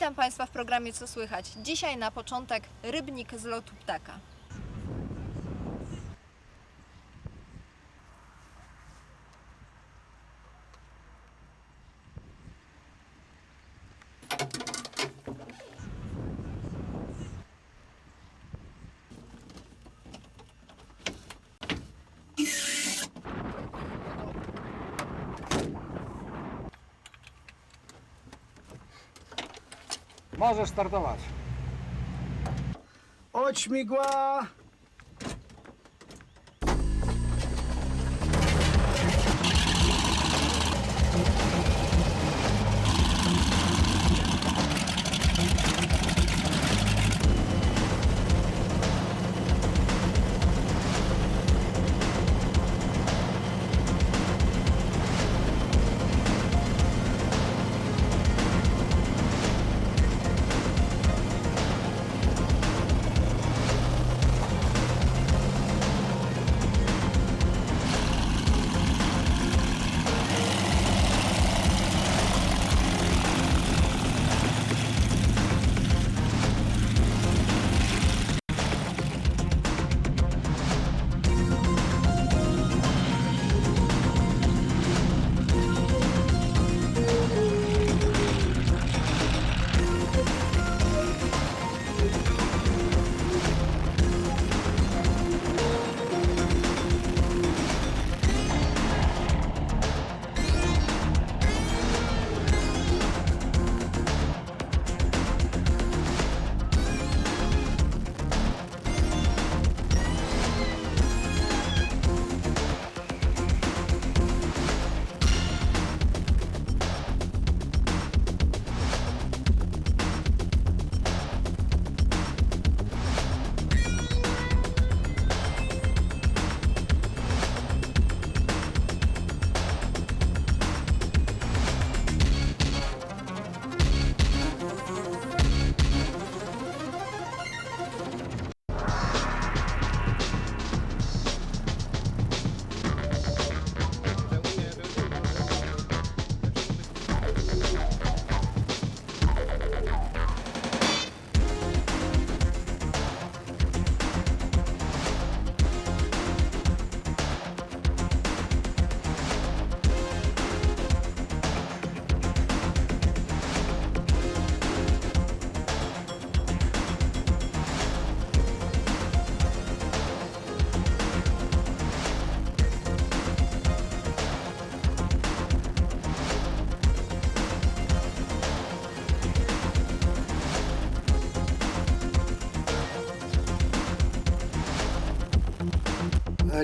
Witam Państwa w programie Co Słychać. Dzisiaj na początek rybnik z lotu ptaka. Możesz startować. Oćmigła! E,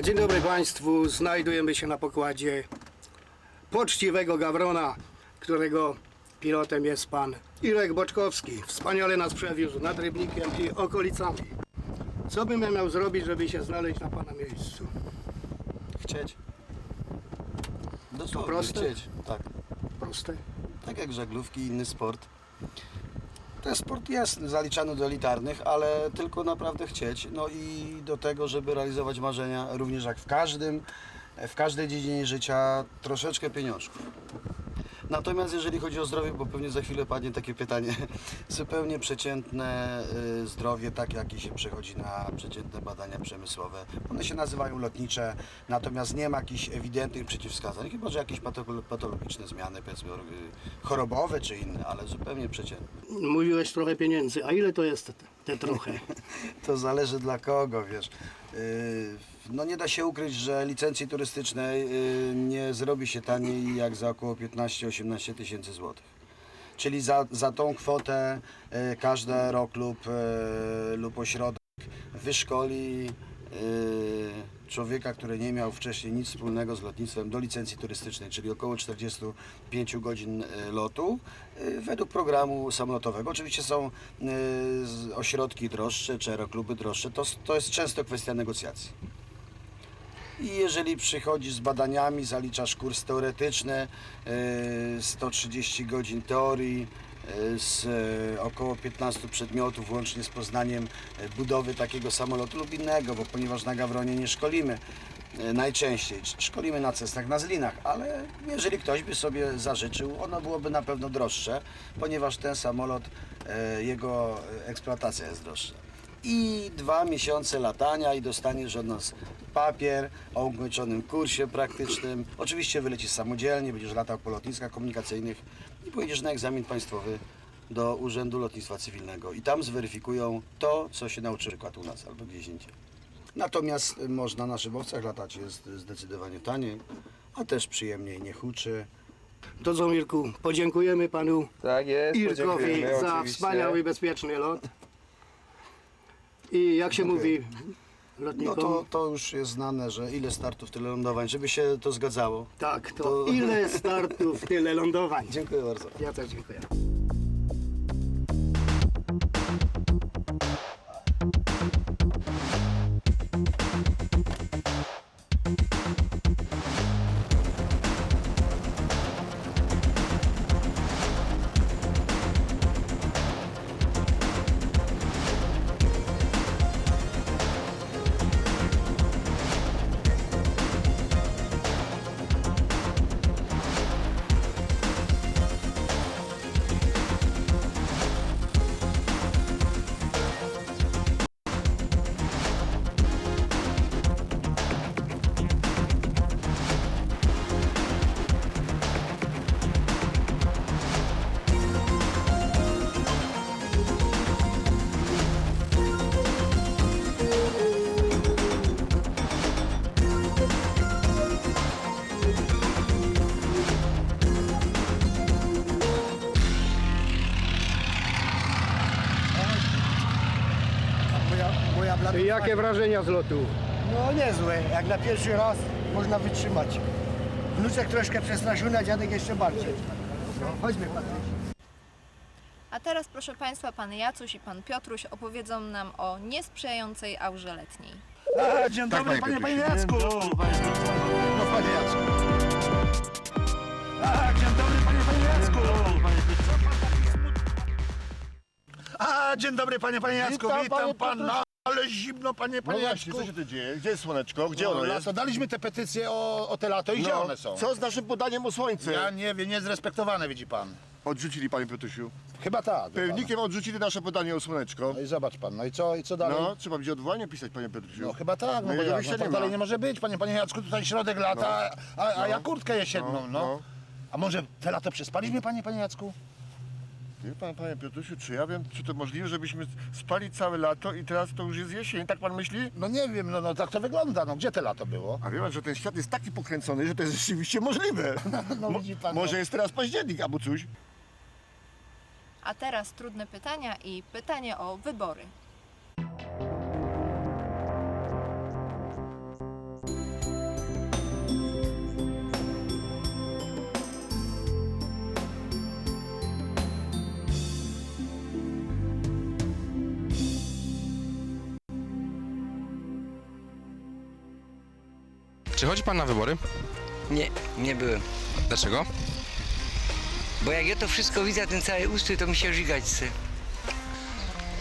Dzień dobry Państwu. Znajdujemy się na pokładzie poczciwego Gawrona, którego pilotem jest pan Irek Boczkowski. Wspaniale nas przewiózł nad Rybnikiem i okolicami. Co bym ja miał zrobić, żeby się znaleźć na pana miejscu? Chcieć. Dosłownie proste? chcieć. Tak. Proste. Tak jak żaglówki i inny sport. Ten sport jest zaliczany do elitarnych, ale tylko naprawdę chcieć. No i do tego, żeby realizować marzenia, również jak w każdym, w każdej dziedzinie życia, troszeczkę pieniążków. Natomiast jeżeli chodzi o zdrowie, bo pewnie za chwilę padnie takie pytanie, zupełnie przeciętne y, zdrowie, tak jakie się przechodzi na przeciętne badania przemysłowe. One się nazywają lotnicze, natomiast nie ma jakichś ewidentnych przeciwwskazań, chyba że jakieś pato- patologiczne zmiany, powiedzmy y, chorobowe czy inne, ale zupełnie przeciętne. Mówiłeś trochę pieniędzy. A ile to jest te, te trochę? To zależy dla kogo, wiesz. Yy, No nie da się ukryć, że licencji turystycznej yy, nie zrobi się taniej jak za około 15-18 tysięcy złotych. Czyli za, za tą kwotę yy, każdy aeroklub yy, lub ośrodek wyszkoli człowieka, który nie miał wcześniej nic wspólnego z lotnictwem do licencji turystycznej, czyli około 45 godzin lotu według programu samolotowego. Oczywiście są ośrodki droższe czy aerokluby droższe, to, to jest często kwestia negocjacji. I jeżeli przychodzisz z badaniami, zaliczasz kurs teoretyczny, yy, 130 godzin teorii, yy, z yy, około 15 przedmiotów, łącznie z poznaniem budowy takiego samolotu lub innego, bo ponieważ na Gawronie nie szkolimy e, najczęściej. Szkolimy na cestach, na zlinach, ale jeżeli ktoś by sobie zażyczył, ono byłoby na pewno droższe, ponieważ ten samolot, e, jego eksploatacja jest droższa. I dwa miesiące latania i dostaniesz od nas papier o ukończonym kursie praktycznym. Oczywiście wylecisz samodzielnie, będziesz latał po lotniskach komunikacyjnych i pojedziesz na egzamin państwowy do Urzędu Lotnictwa Cywilnego i tam zweryfikują to, co się nauczy przykład u nas albo gdzieś indziej. Natomiast można na szybowcach latać, jest zdecydowanie taniej, a też przyjemniej, nie huczy. To co Mirku, podziękujemy panu Tak jest, Irkowi podziękujemy za oczywiście. wspaniały, bezpieczny lot. I jak się mówi No lotnikom? to, to już jest znane, że ile startów, tyle lądowań, żeby się to zgadzało. Tak, to, to- ile startów, tyle lądowań. Dziękuję bardzo. Ja też dziękuję. I jakie wrażenia z lotu? No niezłe, jak na pierwszy raz można wytrzymać. Wnuczek troszkę przestraszony, a dziadek jeszcze bardziej. No, chodźmy Patryś. A teraz proszę Państwa, Pan Jacuś i Pan Piotruś opowiedzą nam o niesprzyjającej aurze letniej. A, dzień dobry, panie, panie Jacku! No, panie Jacku. A, dzień dobry, panie, panie Jacku! Dzień dobry, panie, panie Jacku, witam, pana. Ale zimno, panie, panie No właśnie, Jacku. co się tu dzieje? Gdzie jest słoneczko? Gdzie ono No, jest? lato. Daliśmy te petycje o, o te lato i gdzie No, one są? Co z naszym podaniem o słońce? Ja nie wiem, niezrespektowane, widzi pan. Odrzucili, panie Piotusiu. Chyba tak. Pełnikiem odrzucili nasze podanie o słoneczko. No i zobacz pan, no i co, i co dalej? No, trzeba będzie odwołanie pisać, panie Piotusiu. No chyba tak, no, No bo i jak, wyjścia no, tak nie dalej nie może być, panie, panie Jacku, tutaj środek lata, a, a ja kurtkę jesienną, no. no. A może te lato przespaliśmy, panie, panie Jacku? Wie pan, panie Piotusiu, czy ja wiem, czy to możliwe, żebyśmy spali całe lato i teraz to już jest jesień, tak pan myśli? No nie wiem, no, no tak to wygląda, no gdzie te lato było? A wie pan, że ten świat jest taki pokręcony, że to jest rzeczywiście możliwe. No Mo- widzi pan, Może no. jest teraz październik albo coś. A teraz trudne pytania i pytanie o wybory. Chodzi pan na wybory? Nie, nie byłem. Dlaczego? Bo jak ja to wszystko widzę, ten cały ustrój, to mi się żygać chce.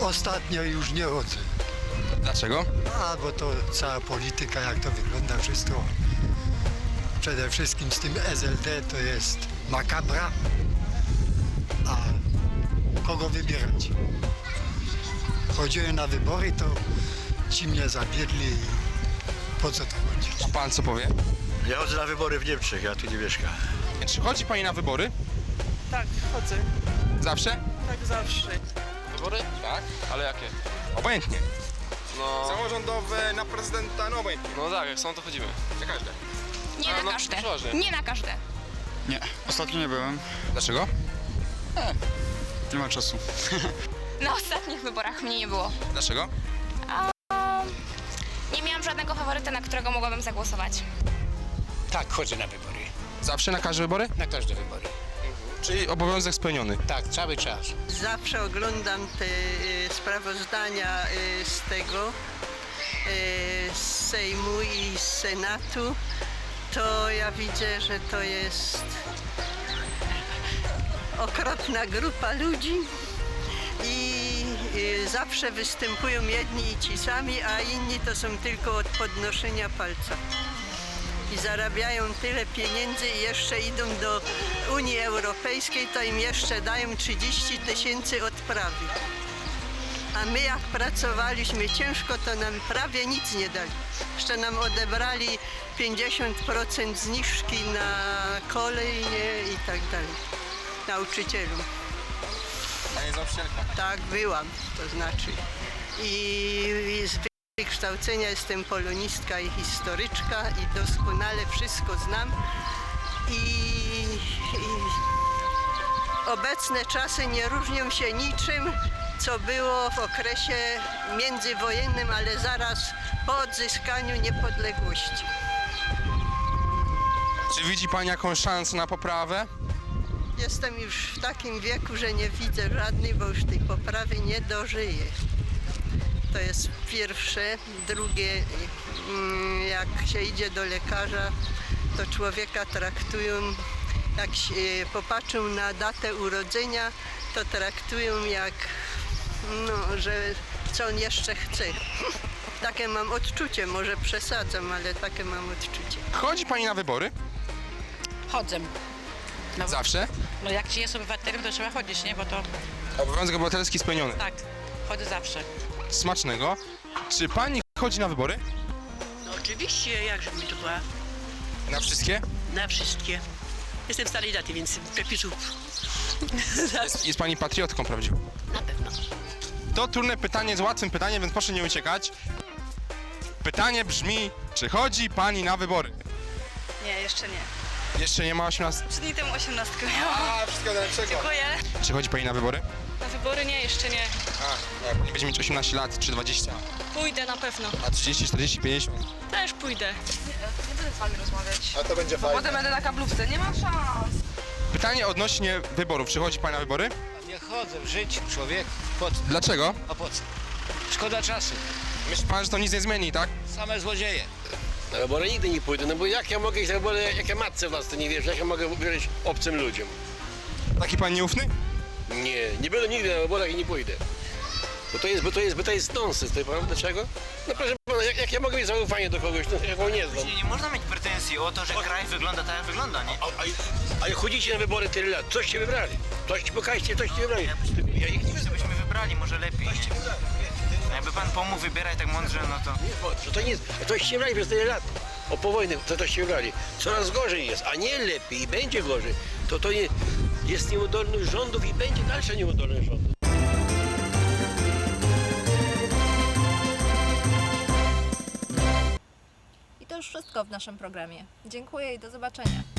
Ostatnio już nie chodzę. Dlaczego? A, bo to cała polityka, jak to wygląda wszystko. Przede wszystkim z tym SLD to jest makabra. A kogo wybierać? Chodziłem na wybory, to ci mnie zabiedli i po co to chodzi? A pan co powie? Ja chodzę na wybory w Niemczech, ja tu nie mieszkam. Czy chodzi pani na wybory? Tak, chodzę. Zawsze? Tak zawsze. Wybory? Tak. Ale jakie? Obojętnie. No, Samorządowe, na prezydenta, no obojętnie. no tak, jak są to chodzimy. Na każde. Nie A, na no, każde. przeważnie. Nie na każde. Nie, ostatnio nie byłem. Dlaczego? Nie ma czasu. Na ostatnich wyborach mnie nie było. Dlaczego? Na którego mogłabym zagłosować. Tak, chodzę na wybory. Zawsze na każde wybory? Na każde wybory. Czyli obowiązek spełniony. Tak, cały czas. Zawsze oglądam te y, sprawozdania y, z tego, y, z Sejmu i z Senatu. To ja widzę, że to jest okropna grupa ludzi zawsze występują jedni i ci sami, a inni to są tylko od podnoszenia palca. i zarabiają tyle pieniędzy i jeszcze idą do Unii Europejskiej, to im jeszcze dają 30 tysięcy odprawy. A my jak pracowaliśmy ciężko, to nam prawie nic nie dali. Jeszcze nam odebrali 50% zniżki na kolej nie, i tak dalej. Nauczycielom. Tak, byłam, to znaczy. I, i z wykształcenia jestem polonistka i historyczka i doskonale wszystko znam. I, i obecne czasy nie różnią się niczym, co było w okresie międzywojennym, ale zaraz po odzyskaniu niepodległości. Czy widzi pani jakąś szansę na poprawę? Jestem już w takim wieku, że nie widzę żadnej, bo już tej poprawy nie dożyję. To jest pierwsze. Drugie, mm, jak się idzie do lekarza, to człowieka traktują, jak się popatrzą na datę urodzenia, to traktują jak, no, że co on jeszcze chce. Takie mam odczucie, może przesadzam, ale takie mam odczucie. Chodzi pani na wybory? Chodzę. No, Zawsze? no jak ci jest obywatelem, to trzeba chodzić, nie? Bo to Obowiązek obywatelski spełniony. tak, chodzę zawsze. Smacznego. Czy pani chodzi na wybory? No oczywiście, jakże mi to była. Na wszystkie? Na wszystkie. Jestem starej daty, więc przepisów. Jest, jest pani patriotką prawdziwą. Na pewno. To trudne pytanie jest łatwym pytaniem, więc proszę nie uciekać. Pytanie brzmi, czy chodzi pani na wybory? Nie, jeszcze nie. Jeszcze nie ma 18. Trzy dni temu osiemnastkę miałam. A, wszystkiego najlepszego. Dziękuję. Czy chodzi pani na wybory? Na wybory nie, jeszcze nie. A, jak pani będzie mieć 18 lat, czy 20, Pójdę na pewno. a 30, 40, 50. Też pójdę. Nie, będę z wami rozmawiać. A to będzie fajne. Potem będę na kablówce. Nie ma szans. Pytanie odnośnie wyborów. Czy chodzi pani na wybory? Nie chodzę w życiu, człowiek. Po co? Dlaczego? A po co? Szkoda czasu. Myśli pan, że to nic nie zmieni, tak? Same złodzieje. Na wybory nigdy nie pójdę, no bo jak ja mogę iść na wybory, jak ja matce własnej nie wierzę, jak ja mogę wierzyć obcym ludziom? Taki pan nieufny? Nie, nie będę nigdy na wyborach i nie pójdę. Bo to jest, bo to jest, bo to jest nonsens, to prawda? Dlaczego? No proszę pana, jak, jak ja mogę mieć zaufanie do kogoś, no, jak go nie znam? Nie można mieć pretensji o to, że kraj wygląda tak, jak wygląda, nie? A, a, a chodzicie na wybory tyle lat, coście wybrali? Coś pokażcie, coście wybrali. Ja ich nie wiem. Żebyśmy wybrali może lepiej. Jakby pan pomógł wybierać tak mądrze, no to... Nie, bo że to nie jest, toście wybrali przez tyle lat. O po wojnie, to toście wybrali. Coraz gorzej jest, a nie lepiej i będzie gorzej. To to nie, jest nieudolność rządów i będzie dalsza nieudolność rządów. I to już wszystko w naszym programie. Dziękuję i do zobaczenia.